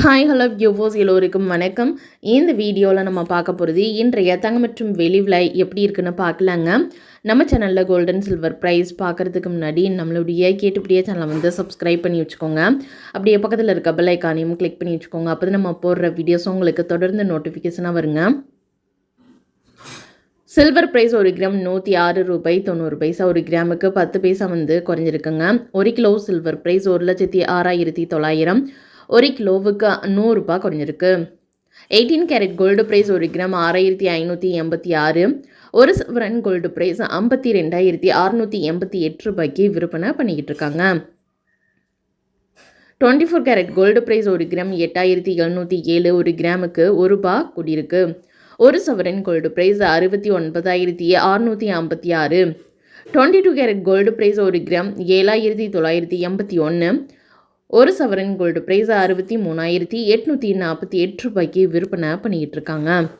Hi hello யூவோஸ் எல்லோருக்கும் வணக்கம். இந்த வீடியோவில் நம்ம பார்க்க போகிறது இன்றைய தங்க மற்றும் வெளி விலை எப்படி இருக்குன்னு பார்க்கலாங்க. நம்ம சேனலில் கோல்டன் சில்வர் ப்ரைஸ் பார்க்குறதுக்கு முன்னாடி நம்மளுடைய கேட்டுப்படியே சேனலை வந்து சப்ஸ்கிரைப் பண்ணி வச்சுக்கோங்க. அப்படியே பக்கத்தில் இருக்க பெல் ஐக்கானையும் கிளிக் பண்ணி வச்சுக்கோங்க. அப்போ தான் நம்ம போடுற வீடியோஸ் உங்களுக்கு தொடர்ந்து நோட்டிஃபிகேஷனாக வருங்க. சில்வர் ப்ரைஸ் ஒரு கிராம் நூற்றி ஆறு ரூபாய் தொண்ணூறு பைசா. ஒரு கிராமுக்கு பத்து பைசா வந்து குறைஞ்சிருக்குங்க. ஒரு கிலோ சில்வர் ப்ரைஸ் ஒரு லட்சத்தி ஆறாயிரத்தி தொள்ளாயிரம். ஒரு கிலோவுக்கு நூறுரூபா குறைஞ்சிருக்கு. எயிட்டீன் கேரட் கோல்டு ப்ரைஸ் ஒரு கிராம் ஆறாயிரத்தி ஐநூற்றி எண்பத்தி ஆறு. ஒரு சவரன் கோல்டு ப்ரைஸ் ஐம்பத்தி ரெண்டாயிரத்தி அறுநூற்றி எண்பத்தி எட்டு ரூபாய்க்கு விற்பனை பண்ணிக்கிட்டு இருக்காங்க twenty four carat gold price ஒரு கிராம் எட்டாயிரத்தி எழுநூற்றி ஏழு ஒரு கிராமுக்கு ஒரு ரூபா கூடியிருக்கு. ஒரு சவரன் கோல்டு ப்ரைஸ் அறுபத்தி ஒன்பதாயிரத்தி அறுநூற்றி ஐம்பத்தி ஆறு. Twenty two carat gold price ஒரு கிராம் ஏழாயிரத்தி தொள்ளாயிரத்தி எண்பத்தி ஒன்று. ஒரு சவரன் கோல்டு ப்ரைஸ் அறுபத்தி மூணாயிரத்தி எட்நூற்றி நாற்பத்தி எட்டு ரூபாய்க்கு விற்பனை பண்ணிக்கிட்டு இருக்காங்க.